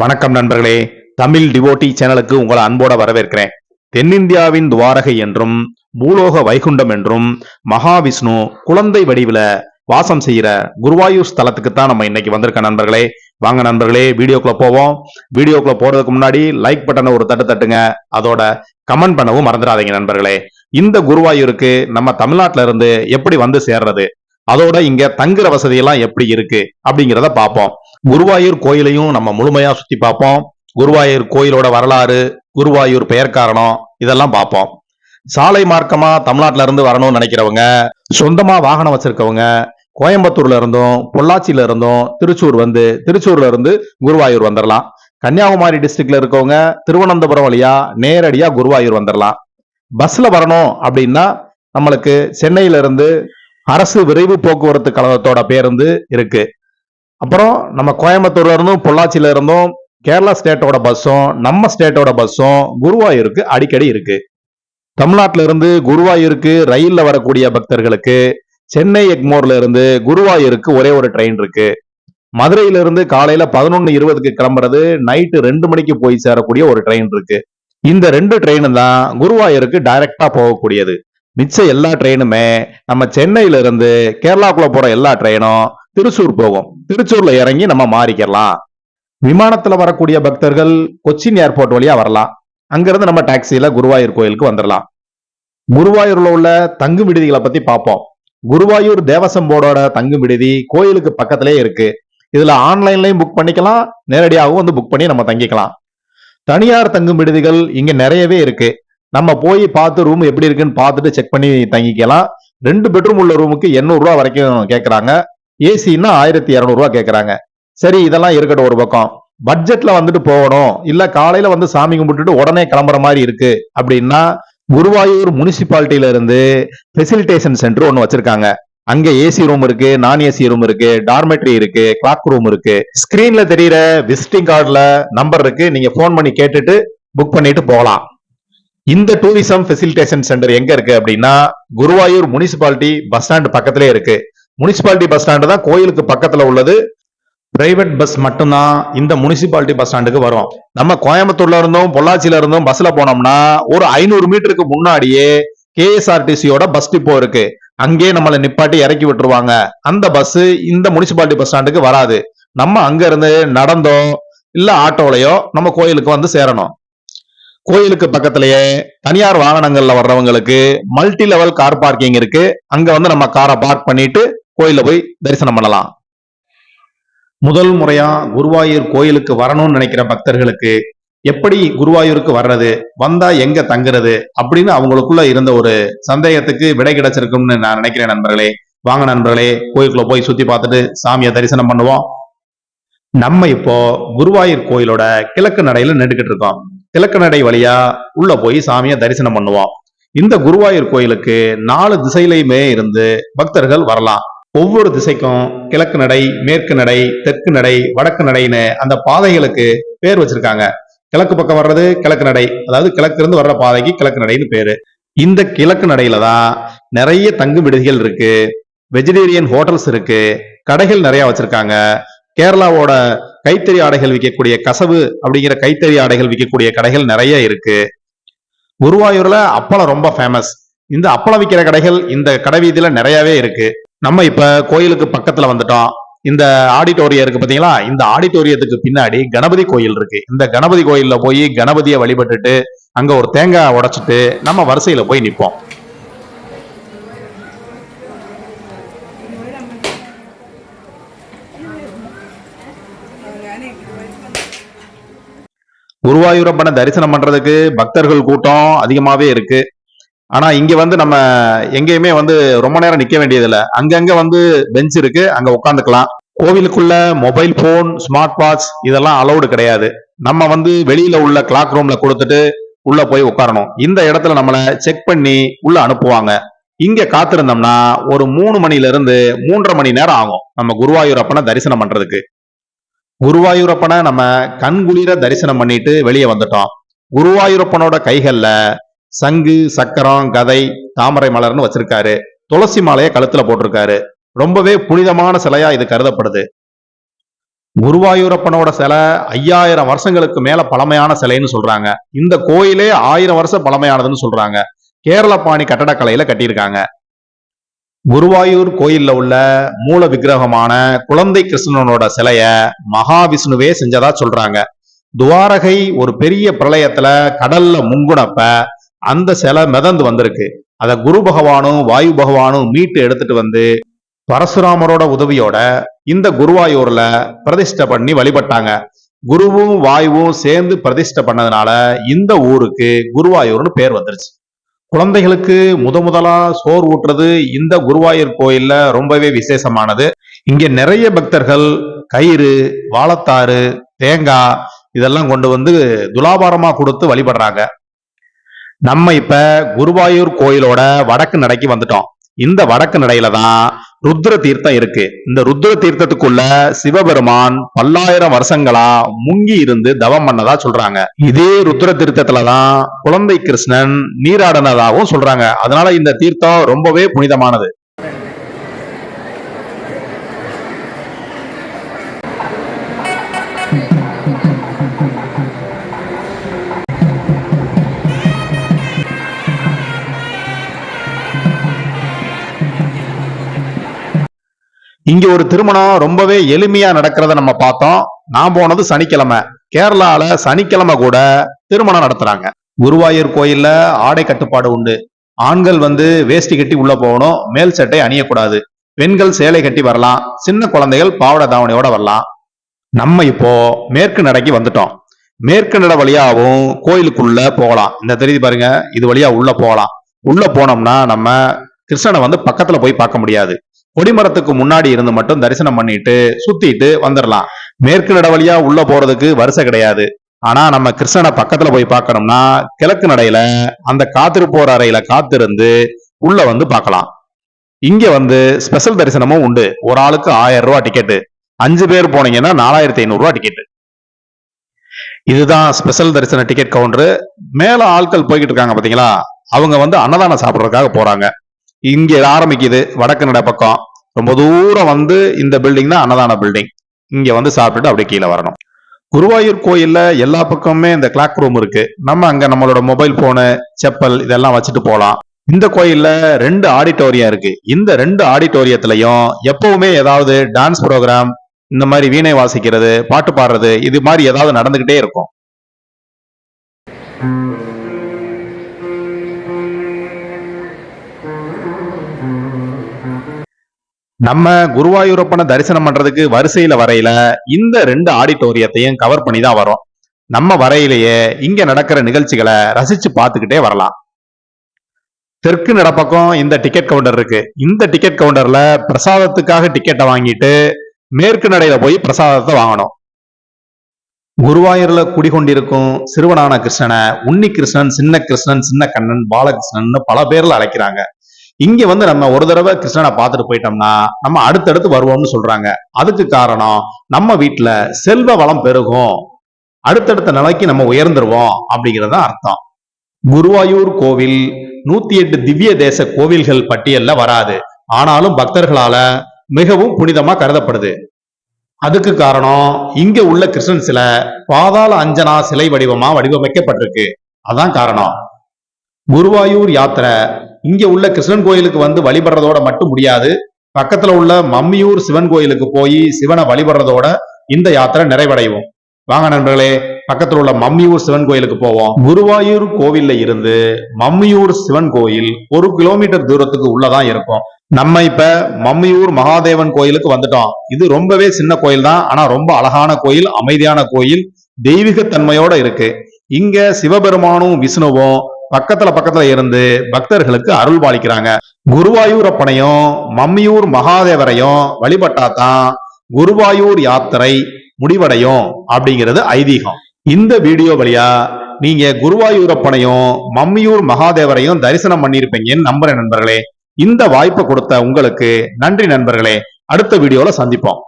வணக்கம் நண்பர்களே. தமிழ் டிவோட்டி சேனலுக்கு உங்களை அன்போட வரவேற்கிறேன். தென்னிந்தியாவின் துவாரகை என்றும் பூலோக வைகுண்டம் என்றும் மகாவிஷ்ணு குழந்தை வடிவில வாசம் செய்கிற குருவாயூர் ஸ்தலத்துக்கு தான் நம்ம இன்னைக்கு வந்திருக்கோம் நண்பர்களே. வாங்க நண்பர்களே வீடியோக்குள்ள போவோம். வீடியோக்குள்ள போறதுக்கு முன்னாடி லைக் பட்டனை ஒரு தட்டு தட்டுங்க. அதோட கமெண்ட் பண்ணவும் மறந்துடாதீங்க நண்பர்களே. இந்த குருவாயூருக்கு நம்ம தமிழ்நாட்டில இருந்து எப்படி வந்து சேர்றது? அதோட இங்க தங்குற வசதியெல்லாம் எப்படி இருக்கு? அப்படிங்கிறத பார்ப்போம். குருவாயூர் கோயிலையும் நம்ம முழுமையா சுத்தி பார்ப்போம். குருவாயூர் கோயிலோட வரலாறு குருவாயூர் பெயர் காரணம் இதெல்லாம் பார்ப்போம். சாலை மார்க்கமா தமிழ்நாட்டில இருந்து வரணும்னு நினைக்கிறவங்க சொந்தமா வாகனம் வச்சிருக்கவங்க கோயம்புத்தூர்ல இருந்தும் பொள்ளாச்சியில இருந்தும் திருச்சூர் வந்து திருச்சூர்ல இருந்து குருவாயூர் வந்துடலாம் கன்னியாகுமரி டிஸ்ட்ரிக்ட்ல இருக்கவங்க திருவனந்தபுரம் வழியா நேரடியா குருவாயூர் வந்துடலாம் பஸ்ல வரணும் அப்படின்னா நம்மளுக்கு சென்னையில இருந்து அரசு விரைவு போக்குவரத்து கழகத்தோட பேருந்து இருக்கு. அப்புறம் நம்ம கோயம்புத்தூர்ல இருந்தும் பொள்ளாச்சியில இருந்தும் கேரளா ஸ்டேட்டோட பஸ்ஸும் நம்ம ஸ்டேட்டோட பஸ்ஸும் குருவாயூருக்கு அடிக்கடி இருக்கு. தமிழ்நாட்டில இருந்து குருவாயூருக்கு ரயில்ல வரக்கூடிய பக்தர்களுக்கு சென்னை எக்மோர்ல இருந்து குருவாயூருக்கு ஒரே ஒரு ட்ரெயின் இருக்கு. மதுரையில இருந்து காலையில பதினொன்னு இருபதுக்கு கிளம்புறது நைட்டு ரெண்டு மணிக்கு போய் சேரக்கூடிய ஒரு ட்ரெயின் இருக்கு. இந்த ரெண்டு ட்ரெயினும் தான் குருவாயூருக்கு டைரக்டா போகக்கூடியது. மிச்ச எல்லா ட்ரெயினுமே நம்ம சென்னையில இருந்து கேரளாக்குள்ள போற எல்லா ட்ரெயினும் திருச்சூர் போகும் திருச்சூர்ல இறங்கி நம்ம மாறிக்கலாம் விமானத்துல வரக்கூடிய பக்தர்கள் கொச்சின் ஏர்போர்ட் வழியா வரலாம். அங்கிருந்து நம்ம டாக்ஸியில குருவாயூர் கோயிலுக்கு வந்துடலாம். குருவாயூர்ல உள்ள தங்கும் விடுதிகளை பத்தி பார்ப்போம். குருவாயூர் தேவசம் போர்டோட தங்கும் விடுதி கோயிலுக்கு பக்கத்திலே இருக்கு. இதுல ஆன்லைன்லயும் புக் பண்ணிக்கலாம். நேரடியாகவும் வந்து புக் பண்ணி நம்ம தங்கிக்கலாம். தனியார் தங்கும் விடுதிகள் இங்க நிறையவே இருக்கு. நம்ம போய் பார்த்து ரூம் எப்படி இருக்குன்னு பார்த்துட்டு செக் பண்ணி தங்கிக்கலாம். ரெண்டு பெட்ரூம் உள்ள ரூமுக்கு எண்ணூறு ரூபா வரைக்கும் கேட்கறாங்க ஏசின்னா ஆயிரத்தி இரநூறுவா கேட்குறாங்க சரி இதெல்லாம் இருக்கட்டும் ஒரு பக்கம். பட்ஜெட்ல வந்துட்டு போகணும். இல்ல காலையில வந்து சாமி கும்பிட்டுட்டு உடனே கிளம்புற மாதிரி இருக்கு. அப்படின்னா குருவாயூர் முனிசிபாலிட்டியில இருந்து ஃபெசிலிட்டேஷன் சென்டர் ஒன்னு வச்சிருக்காங்க. அங்க ஏசி ரூம் இருக்கு நான் ஏசி ரூம் இருக்கு டார்மெட்ரி இருக்கு கிளாக் ரூம் இருக்கு. ஸ்கிரீன்ல தெரியற விசிட்டிங் கார்டுல நம்பர் இருக்கு. நீங்க ஃபோன் பண்ணி கேட்டுட்டு புக் பண்ணிட்டு போகலாம். இந்த டூரிசம் ஃபெசிலிட்டேஷன் சென்டர் எங்க இருக்கு அப்படின்னா குருவாயூர் முனிசிபாலிட்டி பஸ் ஸ்டாண்ட் பக்கத்திலே இருக்கு. முனிசிபாலிட்டி பஸ் ஸ்டாண்டு தான் கோயிலுக்கு பக்கத்தில் உள்ளது. பிரைவேட் பஸ் மட்டும்தான் இந்த முனிசிபாலிட்டி பஸ் ஸ்டாண்டுக்கு வரும். நம்ம கோயம்புத்தூர்ல இருந்தும் பொள்ளாச்சியில இருந்தும் பஸ்ல போனோம்னா ஒரு ஐநூறு மீட்டருக்கு முன்னாடியே கேஎஸ்ஆர்டிசியோட பஸ் டிப்போ இருக்கு. அங்கேயே நம்மளை நிப்பாட்டி இறக்கி விட்டுருவாங்க. அந்த பஸ் இந்த முனிசிபாலிட்டி பஸ் ஸ்டாண்டுக்கு வராது. நம்ம அங்க இருந்து நடந்தோ இல்ல ஆட்டோலையோ நம்ம கோயிலுக்கு வந்து சேரணும். கோயிலுக்கு பக்கத்திலேயே தனியார் வாகனங்கள்ல வர்றவங்களுக்கு மல்டி லெவல் கார் பார்க்கிங் இருக்கு. அங்க வந்து நம்ம காரை பார்க் பண்ணிட்டு கோயில போய் தரிசனம் பண்ணலாம். முதல் முறையா குருவாயூர் கோயிலுக்கு வரணும்னு நினைக்கிற பக்தர்களுக்கு எப்படி குருவாயூருக்கு வர்றது வந்தா எங்க தங்குறது அப்படின்னு அவங்களுக்குள்ள இருந்த ஒரு சந்தேகத்துக்கு விடை கிடைச்சிருக்கும்னு நான் நினைக்கிறேன் நண்பர்களே. வாங்க நண்பர்களே கோயிலுக்குள்ள போய் சுத்தி பார்த்துட்டு சாமியை தரிசனம் பண்ணுவோம். நம்ம இப்போ குருவாயூர் கோயிலோட கிழக்கு நடையில நின்றுகிட்டு இருக்கோம். கிழக்கு நடை வழியா உள்ள போய் சாமியை தரிசனம் பண்ணுவோம். இந்த குருவாயூர் கோயிலுக்கு நாலு திசையிலையுமே இருந்து பக்தர்கள் வரலாம். ஒவ்வொரு திசைக்கும் கிழக்கு நடை மேற்கு நடை தெற்கு நடை வடக்கு நடைன்னு அந்த பாதைகளுக்கு பேர் வச்சிருக்காங்க. கிழக்கு பக்கம் வர்றது கிழக்கு நடை. அதாவது கிழக்கு இருந்து வர்ற பாதைக்கு கிழக்கு நடைன்னு பேரு. இந்த கிழக்கு நடையில தான் நிறைய தங்கும் விடுதிகள் இருக்கு. வெஜிடேரியன் ஹோட்டல்ஸ் இருக்கு. கடைகள் நிறைய வச்சிருக்காங்க. கேரளாவோட கைத்தறி ஆடைகள் விற்கக்கூடிய கசவு அப்படிங்கிற கைத்தறி ஆடைகள் விற்கக்கூடிய கடைகள் நிறைய இருக்கு. குருவாயூர்ல அப்பளம் ரொம்ப ஃபேமஸ் இந்த அப்பளம் விற்கிற கடைகள் இந்த கடை வீதியில நிறையவே இருக்கு. நம்ம இப்ப கோயிலுக்கு பக்கத்துல வந்துட்டோம். இந்த ஆடிட்டோரியம் இருக்கு பாத்தீங்களா? இந்த ஆடிட்டோரியத்துக்கு பின்னாடி கணபதி கோயில் இருக்கு. இந்த கணபதி கோயில்ல போய் கணபதியை வழிபட்டுட்டு அங்க ஒரு தேங்காய் உடைச்சிட்டு நம்ம வரிசையில போய் நிற்போம் குருவாயூரப்பனை தரிசனம் பண்றதுக்கு பக்தர்கள் கூட்டம் அதிகமாவே இருக்கு. ஆனா இங்க வந்து நம்ம எங்கேயுமே வந்து ரொம்ப நேரம் நிக்க வேண்டியதில்லை. அங்கங்க வந்து பெஞ்ச் இருக்கு. அங்க உட்காந்துக்கலாம் கோவிலுக்குள்ள மொபைல் போன் ஸ்மார்ட் வாட்ச் இதெல்லாம் அலௌடு கிடையாது. நம்ம வந்து வெளியில உள்ள கிளாக் ரூம்ல கொடுத்துட்டு உள்ள போய் உட்காரணும் இந்த இடத்துல நம்மளை செக் பண்ணி உள்ள அனுப்புவாங்க. இங்க காத்திருந்தோம்னா ஒரு மூணு மணில இருந்து மூன்றரை மணி நேரம் ஆகும் நம்ம குருவாயூரப்பனை தரிசனம் பண்றதுக்கு. குருவாயூரப்பனை நம்ம கண்குளிர தரிசனம் பண்ணிட்டு வெளியே வந்துட்டோம். குருவாயூரப்பனோட கைகள்ல சங்கு சக்கரம் கதை தாமரை மலர்னு வச்சிருக்காரு. துளசி மாலையை கழுத்துல போட்டிருக்காரு. ரொம்பவே புனிதமான சிலையா இது கருதப்படுது. குருவாயூரப்பனோட சிலை ஐயாயிரம் வருஷங்களுக்கு மேல பழமையான சிலைன்னு சொல்றாங்க. இந்த கோயிலே ஆயிரம் வருஷம் பழமையானதுன்னு சொல்றாங்க. கேரள பாணி கட்டடக்கலையில கட்டியிருக்காங்க. குருவாயூர் கோயில்ல உள்ள மூல விக்கிரகமான குழந்தை கிருஷ்ணனோட சிலைய மகாவிஷ்ணுவே செஞ்சதா சொல்றாங்க. துவாரகை ஒரு பெரிய பிரளயத்துல கடல்ல முங்குனப்ப அந்த சிலை மிதந்து வந்திருக்கு. அதை குரு பகவானும் வாயு பகவானும் மீட்டு எடுத்துட்டு வந்து பரசுராமரோட உதவியோட இந்த குருவாயூர்ல பிரதிஷ்டை பண்ணி வழிபட்டாங்க. குருவும் வாயுவும் சேர்ந்து பிரதிஷ்டை பண்ணதுனால இந்த ஊருக்கு குருவாயூர்னு பேர் வந்துருச்சு. குழந்தைகளுக்கு முத முதலா சோர் ஊட்டுறது இந்த குருவாயூர் கோயில்ல ரொம்பவே விசேஷமானது. இங்க நிறைய பக்தர்கள் கயிறு வாழத்தாறு தேங்காய் இதெல்லாம் கொண்டு வந்து துலாபாரமா கொடுத்து வழிபடுறாங்க. நம்ம இப்ப குருவாயூர் கோயிலோட வடக்கு நடைக்கு வந்துட்டோம். இந்த வடக்கு நடையில தான் ருத்ர தீர்த்தம் இருக்கு. இந்த ருத்ர தீர்த்தத்துக்குள்ள சிவபெருமான் பல்லாயிரம் வருஷங்களா முங்கி இருந்து தவம் பண்ணதா சொல்றாங்க. இதே ருத்ர தீர்த்தத்துலதான் குழந்தை கிருஷ்ணன் நீராடினதாகவும் சொல்றாங்க. அதனால இந்த தீர்த்தம் ரொம்பவே புனிதமானது. இங்க ஒரு திருமணம் ரொம்பவே எளிமையா நடக்கிறத நம்ம பார்த்தோம். நான் போனது சனிக்கிழமை. கேரளால சனிக்கிழமை கூட திருமணம் நடத்துறாங்க. குருவாயூர் கோயில்ல ஆடை கட்டுப்பாடு உண்டு. ஆண்கள் வந்து வேஷ்டி கட்டி உள்ள போகணும். மேல் சட்டை அணியக்கூடாது. பெண்கள் சேலை கட்டி வரலாம். சின்ன குழந்தைகள் பாவாடை தாவணியோட வரலாம். நம்ம இப்போ மேற்கு நடைக்கு வந்துட்டோம். மேற்கு நட வழியாவும் கோயிலுக்குள்ள போகலாம். இந்த தெரியுது பாருங்க. இது வழியா உள்ள போகலாம். உள்ள போனோம்னா நம்ம கிருஷ்ணனை வந்து பக்கத்துல போய் பார்க்க முடியாது. கொடிமரத்துக்கு முன்னாடி இருந்து மட்டும் தரிசனம் பண்ணிட்டு சுத்திட்டு வந்துடலாம் மேற்கு நட வழியா உள்ள போறதுக்கு வரிசை கிடையாது. ஆனா நம்ம கிருஷ்ணனை பக்கத்துல போய் பார்க்கணும்னா கிழக்கு நடையில அந்த காத்திருப்போர் அறையில காத்திருந்து உள்ள வந்து பார்க்கலாம். இங்க வந்து ஸ்பெஷல் தரிசனமும் உண்டு. ஒரு ஆளுக்கு ஆயிரம் ரூபா டிக்கெட்டு அஞ்சு பேர் போனீங்கன்னா நாலாயிரத்தி ஐநூறு ரூபா டிக்கெட் இதுதான் ஸ்பெஷல் தரிசன டிக்கெட் கவுண்டரு மேல ஆட்கள் போய்கிட்டு இருக்காங்க பாத்தீங்களா? அவங்க வந்து அன்னதானம் சாப்பிட்றதுக்காக போறாங்க. இங்க ஆரம்பிக்குது வடக்கு நட பக்கம். ரொம்ப தூரம் வந்து இந்த பில்டிங் தான் அன்னதான பில்டிங் இங்க வந்து சாப்பிட்டுட்டு அப்படியே கீழே வரணும். குருவாயூர் கோயில்ல எல்லா பக்கமுமே இந்த கிளாக் ரூம் இருக்கு. நம்ம அங்க நம்மளோட மொபைல் போனு செப்பல் இதெல்லாம் வச்சுட்டு போகலாம் இந்த கோயில்ல ரெண்டு ஆடிட்டோரியம் இருக்கு. இந்த ரெண்டு ஆடிட்டோரியத்திலையும் எப்பவுமே ஏதாவது டான்ஸ் ப்ரோக்ராம் இந்த மாதிரி வீணை வாசிக்கிறது பாட்டு பாடுறது இது மாதிரி ஏதாவது நடந்துகிட்டே இருக்கும். நம்ம குருவாயூரப்பனை தரிசனம் பண்றதுக்கு வரிசையில வரையில இந்த ரெண்டு ஆடிட்டோரியத்தையும் கவர் பண்ணி தான் வரோம் நம்ம வரையிலேயே இங்க நடக்கிற நிகழ்ச்சிகளை ரசிச்சு பார்த்துக்கிட்டே வரலாம். தெற்கு நடப்பக்கம் இந்த டிக்கெட் கவுண்டர் இருக்கு. இந்த டிக்கெட் கவுண்டர்ல பிரசாதத்துக்காக டிக்கெட்டை வாங்கிட்டு மேற்கு நடையில போய் பிரசாதத்தை வாங்கணும். குருவாயூர்ல குடிகொண்டிருக்கும் சிறுவனான கிருஷ்ணனை உன்னி கிருஷ்ணன் சின்ன கிருஷ்ணன் சின்ன கண்ணன் பாலகிருஷ்ணன் பல பேர்ல அழைக்கிறாங்க. இங்க வந்து நம்ம ஒரு தடவை கிருஷ்ணனை பார்த்துட்டு போயிட்டோம்னா நம்ம அடுத்தடுத்து வருவோம்னு சொல்றாங்க. அதுக்கு காரணம் நம்ம வீட்டுல செல்வ வளம் பெருகும். அடுத்தடுத்த நிலைக்கு நம்ம உயர்ந்துருவோம் அப்படிங்கறது அர்த்தம். குருவாயூர் கோவில் நூத்தி எட்டு திவ்ய தேச கோவில்கள் பட்டியல்ல வராது. ஆனாலும் பக்தர்களால மிகவும் புனிதமா கருதப்படுது. அதுக்கு காரணம் இங்க உள்ள கிருஷ்ணன் சிலை பாதாள அஞ்சனா சிலை வடிவமா வடிவமைக்கப்பட்டிருக்கு. அதான் காரணம். குருவாயூர் யாத்திரை இங்கே உள்ள கிருஷ்ணன் கோயிலுக்கு வந்து வழிபடுறதோட மட்டும் முடியாது. பக்கத்துல உள்ள மம்மியூர் சிவன் கோயிலுக்கு போய் சிவனை வழிபடுறதோட இந்த யாத்திரை நிறைவடைவோம். வாங்க நண்பர்களே பக்கத்துல உள்ள மம்மியூர் சிவன் கோயிலுக்கு போவோம். குருவாயூர் கோவில்ல இருந்து மம்மியூர் சிவன் கோயில் ஒரு கிலோமீட்டர் தூரத்துக்கு உள்ளதான் இருக்கும். நம்ம இப்ப மம்மியூர் மகாதேவன் கோயிலுக்கு வந்துட்டோம். இது ரொம்பவே சின்ன கோயில் தான். ஆனா ரொம்ப அழகான கோயில் அமைதியான கோயில் தெய்வீக தன்மையோட இருக்கு. இங்க சிவபெருமானும் விஷ்ணுவும் பக்கத்துல பக்கத்துல இருந்து பக்தர்களுக்கு அருள் பாலிக்கிறாங்க. குருவாயூரப்பனையும் மம்மியூர் மகாதேவரையும் வழிபட்டாதான் குருவாயூர் யாத்திரை முடிவடையும் அப்படிங்கிறது ஐதீகம். இந்த வீடியோ வழியா நீங்க குருவாயூரப்பனையும் மம்மியூர் மகாதேவரையும் தரிசனம் பண்ணியிருப்பீங்கன்னு நம்புறேன் நண்பர்களே. இந்த வாய்ப்பை கொடுத்த உங்களுக்கு நன்றி நண்பர்களே. அடுத்த வீடியோல சந்திப்போம்.